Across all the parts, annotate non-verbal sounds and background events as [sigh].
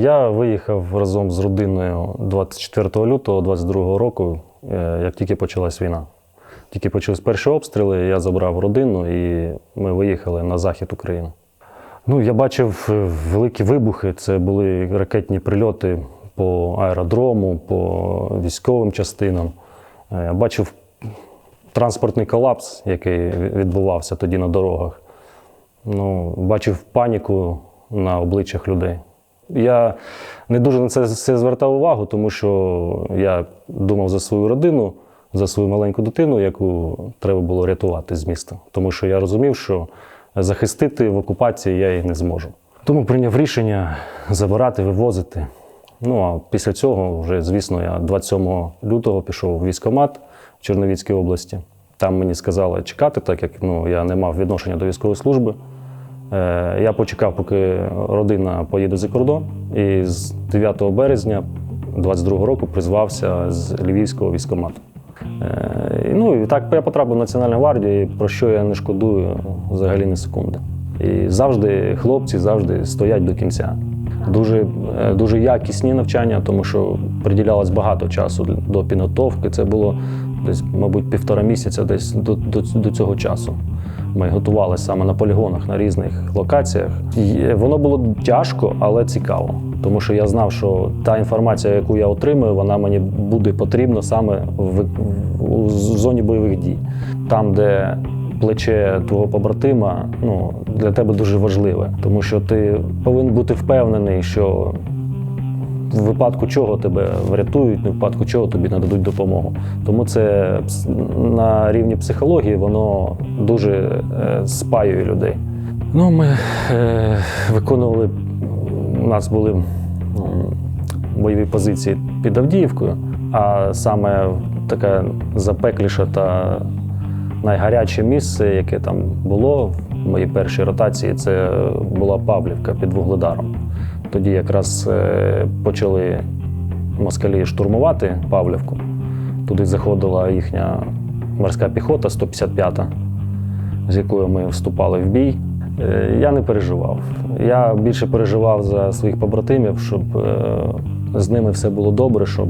Я виїхав разом з родиною 24 лютого 22 року, е, як тільки почалась війна. Тільки почались перші обстріли, я забрав родину і ми виїхали на захід України. Ну, я бачив е, великі вибухи. Це були ракетні прильоти по аеродрому, по військовим частинам. Е, Я бачив транспортний колапс, який відбувався тоді на дорогах. Ну, бачив паніку на обличчях людей. Я не дуже на це все звертав увагу, тому що я думав за свою родину, за свою маленьку дитину, яку треба було рятувати з міста. Тому що я розумів, що захистити в окупації я їх не зможу. Тому прийняв рішення забирати, вивозити. Ну а після цього, вже, звісно, я 27 лютого пішов у військкомат в Черновіцькій області. Там мені сказали чекати, так як ну, я не мав відношення до військової служби. Е, Я почекав, поки родина поїде за кордон, і з 9 березня 22 року призвався з Львівського військкомату. Е, Ну і так я потрапив в Національну гвардію, про що я не шкодую взагалі ні секунди. І завжди хлопці завжди стоять до кінця. Дуже, е, дуже якісні навчання, тому що приділялось багато часу до підготовки. Це було десь, мабуть, півтора місяця десь до, до, до цього часу. Ми готувалися саме на полігонах на різних локаціях. І воно було тяжко, але цікаво. Тому що я знав, що та інформація, яку я отримую, вона мені буде потрібна саме в, в, у зоні бойових дій. Там, де плече твого побратима, ну, для тебе дуже важливе, тому що ти повинен бути впевнений, що в випадку чого тебе врятують, в випадку чого тобі нададуть допомогу. Тому це на рівні психології воно дуже е, спаює людей. Ну, ми е, виконували, у нас були бойові позиції під Авдіївкою, а саме таке запекліше та найгаряче місце, яке там було в моїй першій ротації, це була Павлівка під Вугледаром. Тоді якраз е, почали москалі штурмувати Павлівку. Туди заходила їхня морська піхота 155-та, з якою ми вступали в бій. Е, Я не переживав. Я більше переживав за своїх побратимів, щоб е, з ними все було добре, щоб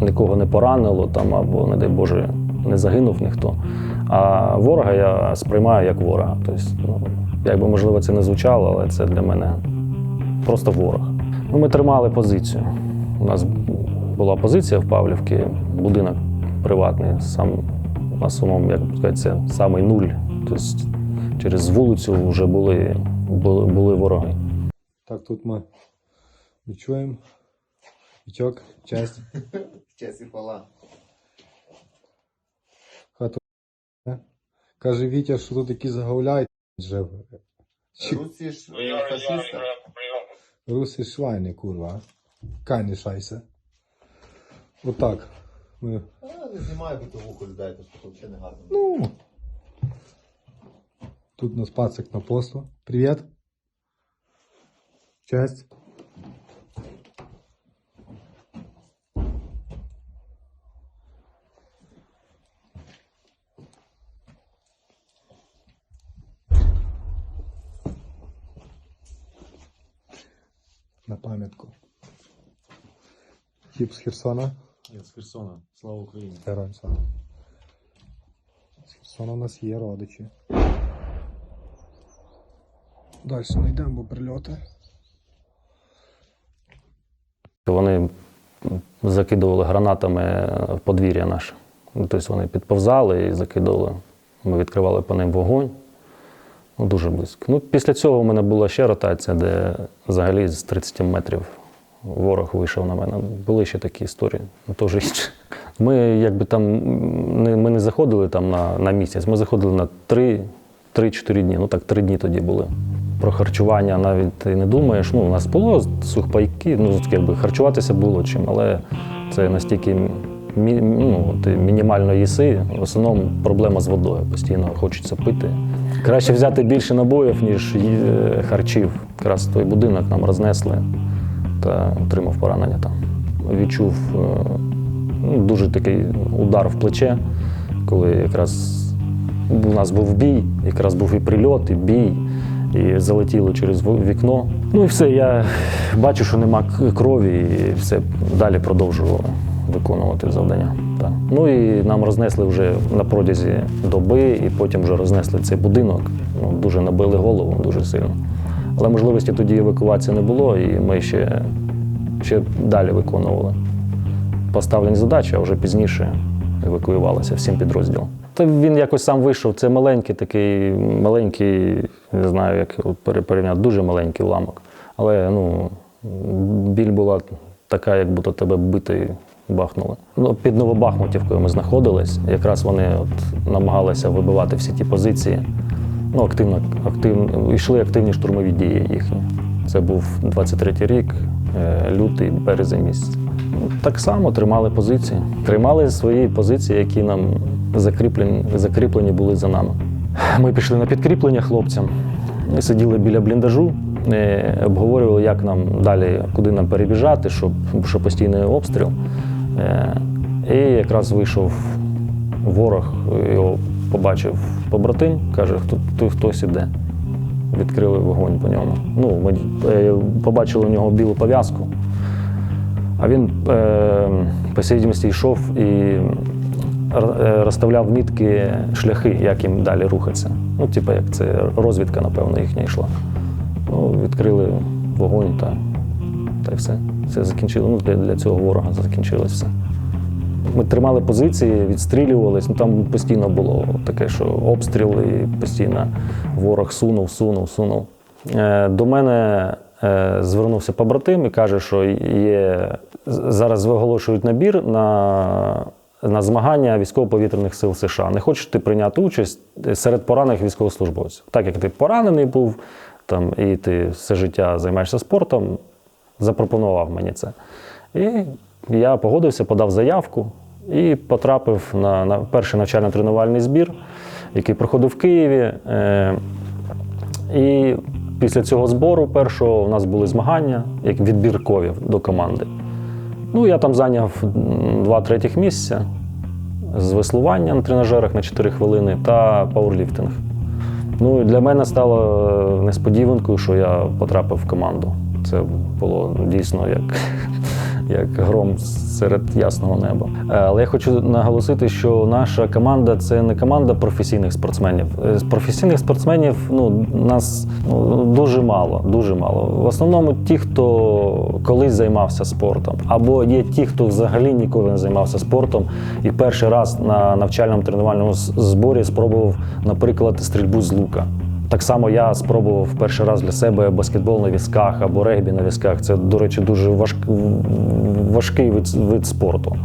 нікого не поранило там, або, не дай Боже, не загинув ніхто. А ворога я сприймаю як ворога. Тобто, ну, як би можливо це не звучало, але це для мене просто ворог. Ну, ми тримали позицію. У нас була позиція в Павлівці, будинок приватний, сам на самому, як сказати, це самий нуль. Тобто через вулицю вже були, були, були вороги. Так, тут ми відчуємо. Вітьок, честь. [laughs] Честь і хвала. Хату. е? Каже Вітя, що тут якісь загавляють. Вже. Русі ж фашиста. Руси швайни, курва. Кайни шайсе. Отак. Ми... А, не знімай, бо то вухо людей, то взагалі не гарно. Ну. Тут у нас пацик на посту. Привіт. Честь. На пам'ятку. Хіп з Херсона. Я з Херсона. Слава Україні. Героям слава. З Херсона у нас є родичі. Далі не йдемо, бо прильоти. Вони закидували гранатами в подвір'я наше. Тобто вони підповзали і закидували. Ми відкривали по ним вогонь. Ну, дуже близько. Ну, після цього у мене була ще ротація, де взагалі з 30 метрів ворог вийшов на мене. Були ще такі історії. Ну, то. Ми якби там не, ми не заходили там на, на місяць, ми заходили на 3 3-4 дні. Ну так, 3 дні тоді були. Про харчування навіть ти не думаєш. Ну, у нас було сухпайки, ну якби харчуватися було чим, але це настільки ну, ти мінімально їси. В основному проблема з водою. Постійно хочеться пити. Краще взяти більше набоїв, ніж е, харчів. Якраз той будинок нам рознесли та отримав поранення там. Відчув е, ну, дуже такий удар в плече, коли якраз у нас був бій, якраз був і прильот, і бій, і залетіло через вікно. Ну і все, я бачу, що нема крові, і все далі продовжував виконувати завдання. Так. Ну і нам рознесли вже на протязі доби, і потім вже рознесли цей будинок. Ну, дуже набили голову, дуже сильно. Але можливості тоді евакуації не було, і ми ще, ще далі виконували поставлені задачі, а вже пізніше евакуювалися всім підрозділом. Та він якось сам вийшов. Це маленький такий, маленький, не знаю, як порівняти, дуже маленький уламок. Але ну, біль була така, як будто тебе бити бахнули. Ну, під Новобахмутівкою ми знаходились. Якраз вони от намагалися вибивати всі ті позиції. Ну, активно, активно, йшли активні штурмові дії їхні. Це був 23-й рік, е, лютий, березень місяць. Так само тримали позиції. Тримали свої позиції, які нам закріплені, закріплені були за нами. Ми пішли на підкріплення хлопцям. Сиділи біля бліндажу, е, обговорювали, як нам далі, куди нам перебіжати, щоб, щоб постійний обстріл. Е, І якраз вийшов ворог, його побачив побратим, каже, хто, хтось іде. Відкрили вогонь по ньому. Ну, ми е, побачили у нього білу пов'язку. А він е, по свідомості йшов і е, розставляв мітки шляхи, як їм далі рухатися. Ну, типу, як це розвідка, напевно, їхня йшла. Ну, відкрили вогонь та, та й все. Все закінчило. Ну, для, для цього ворога закінчилось все. Ми тримали позиції, відстрілювались. Ну там постійно було таке, що обстріли, і постійно ворог сунув, сунув, сунув. Е, До мене е, звернувся побратим і каже, що є зараз виголошують набір на, на змагання військово-повітряних сил США. Не хочеш ти прийняти участь серед поранених військовослужбовців. Так як ти поранений був там, і ти все життя займаєшся спортом, запропонував мені це. І я погодився, подав заявку і потрапив на, на перший навчально-тренувальний збір, який проходив в Києві. Е, і після цього збору першого у нас були змагання, як відбіркові до команди. Ну, я там зайняв два третіх місця з веслування на тренажерах на 4 хвилини та пауерліфтинг. Ну для мене стало е, несподіванкою, що я потрапив в команду. Це було дійсно як, як гром серед ясного неба. Але я хочу наголосити, що наша команда це не команда професійних спортсменів. Е, професійних спортсменів ну, нас ну, дуже мало, дуже мало. В основному ті, хто колись займався спортом, або є ті, хто взагалі ніколи не займався спортом, і перший раз на навчальному тренувальному зборі спробував, наприклад, стрільбу з лука. Так само я спробував перший раз для себе баскетбол на візках або регбі на візках. Це, до речі, дуже важк... важкий вид, вид спорту.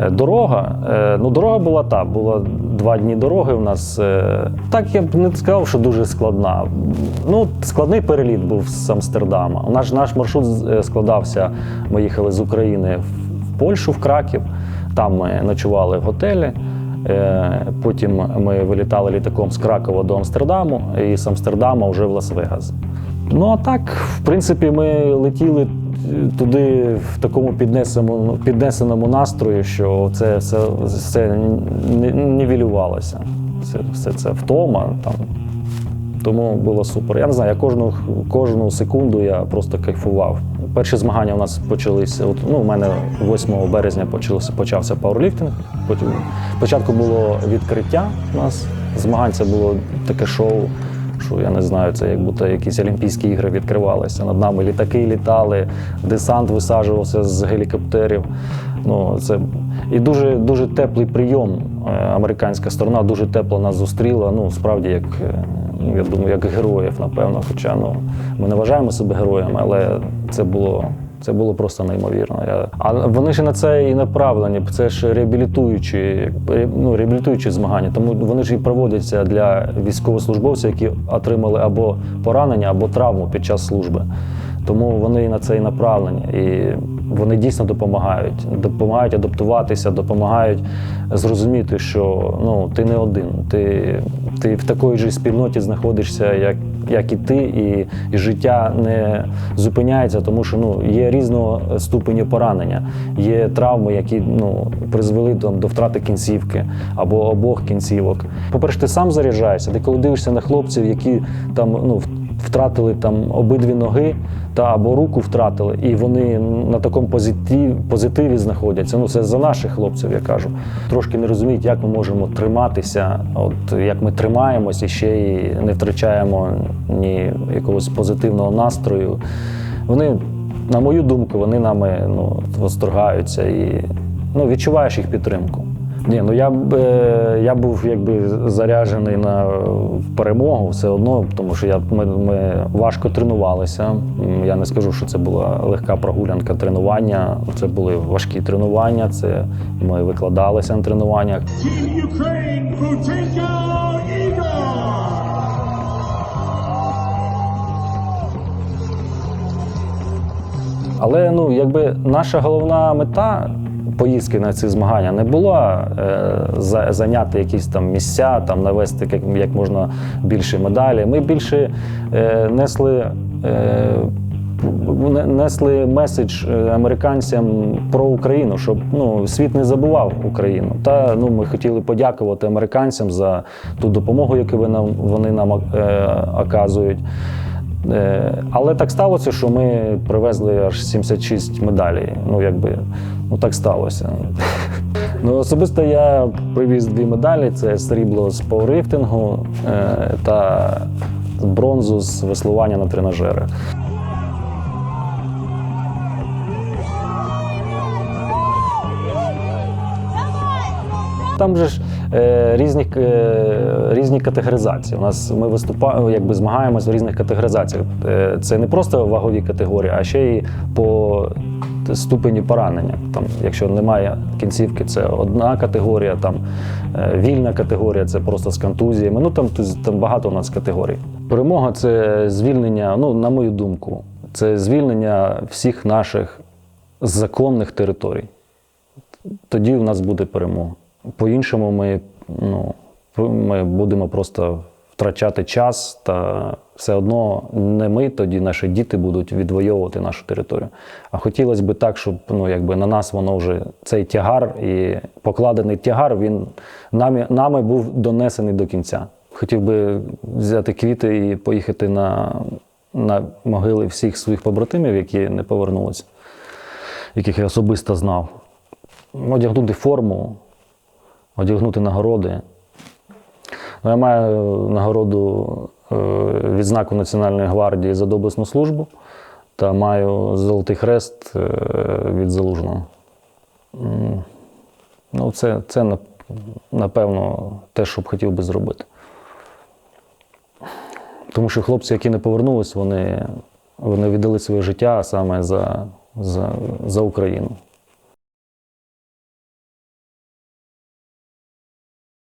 Е, Дорога, е, ну дорога була та, було два дні дороги у нас. е, Так я б не сказав, що дуже складна. Ну, складний переліт був з Амстердама. У нас наш маршрут складався. Ми їхали з України в Польщу, в Краків. Там ми ночували в готелі. Е, Потім ми вилітали літаком з Кракова до Амстердаму і з Амстердама вже в Лас-Вегас. Ну а так, в принципі, ми летіли туди в такому піднесеному, піднесеному настрої, що це все, все нівелювалося. Це, все це втома. Там. Тому було супер. Я не знаю, я кожну, кожну секунду я просто кайфував. Перші змагання у нас почалися. От, ну, у мене 8 березня почався, почався пауерліфтинг. Потім спочатку було відкриття у нас. Змагань це було таке шоу, що я не знаю, це як будто якісь Олімпійські ігри відкривалися. Над нами літаки літали, десант висаджувався з гелікоптерів. Ну, це... І дуже, дуже теплий прийом. Е, Американська сторона дуже тепло нас зустріла. Ну, справді, як, е, я думаю, як героїв, напевно. Хоча ну, ми не вважаємо себе героями, але це було. Це було просто неймовірно. Я... А вони ж на це і направлені. Це ж реабілітуючі, ну, реабілітуючі змагання. Тому вони ж і проводяться для військовослужбовців, які отримали або поранення, або травму під час служби. Тому вони на це і направлені. І вони дійсно допомагають. Допомагають адаптуватися, допомагають зрозуміти, що ну, ти не один. Ти, ти в такій ж спільноті знаходишся, як, як і ти, і, і життя не зупиняється, тому що ну, є різного ступені поранення, є травми, які ну, призвели до, до втрати кінцівки або обох кінцівок. По-перше, ти сам заряджаєшся, ти коли дивишся на хлопців, які там ну, втратили там обидві ноги та або руку втратили, і вони на такому позитиві, позитиві знаходяться. Ну це за наших хлопців, я кажу. Трошки не розуміють, як ми можемо триматися, от як ми тримаємось і ще й не втрачаємо ні якогось позитивного настрою. Вони, на мою думку, вони нами ну, восторгаються і ну, відчуваєш їх підтримку. Ні, ну я б е, я був якби заряджений на е, перемогу все одно, тому що я, ми, ми важко тренувалися. Я не скажу, що це була легка прогулянка тренування. Це були важкі тренування. Це ми викладалися на тренуваннях. Але ну, якби наша головна мета поїздки на ці змагання не була е, за- зайняти якісь там місця, там навести як, можна більше медалі. Ми більше е, несли. Е, Несли меседж американцям про Україну, щоб ну, світ не забував Україну. Та ну, ми хотіли подякувати американцям за ту допомогу, яку ви нам, вони нам оказують. Е, Але так сталося, що ми привезли аж 76 медалей. Ну, якби, ну так сталося. Ну, особисто я привіз дві медалі: це срібло з пауерліфтингу е, та бронзу з веслування на тренажерах. Там же ж різні, е, різні категоризації. У нас ми виступаємо, якби змагаємось в різних категоризаціях. Е, це не просто вагові категорії, а ще й по ступені поранення. Там, якщо немає кінцівки, це одна категорія, там е, вільна категорія, це просто з контузіями. Ну там, там багато у нас категорій. Перемога це звільнення, ну, на мою думку, це звільнення всіх наших законних територій тоді в нас буде перемога. По-іншому ми, ну, ми будемо просто втрачати час, та все одно не ми, тоді наші діти будуть відвоювати нашу територію. А хотілося б так, щоб ну, якби на нас воно вже цей тягар і покладений тягар, він нами, нами був донесений до кінця. Хотів би взяти квіти і поїхати на, на могили всіх своїх побратимів, які не повернулися, яких я особисто знав одягнути форму, одягнути нагороди. Ну, Я маю нагороду е, відзнаку Національної гвардії за доблесну службу та маю Золотий хрест е, від залужного. Ну, це, це напевно те, що б хотів би зробити. Тому що хлопці, які не повернулись, вони, вони віддали своє життя саме за, за, за Україну.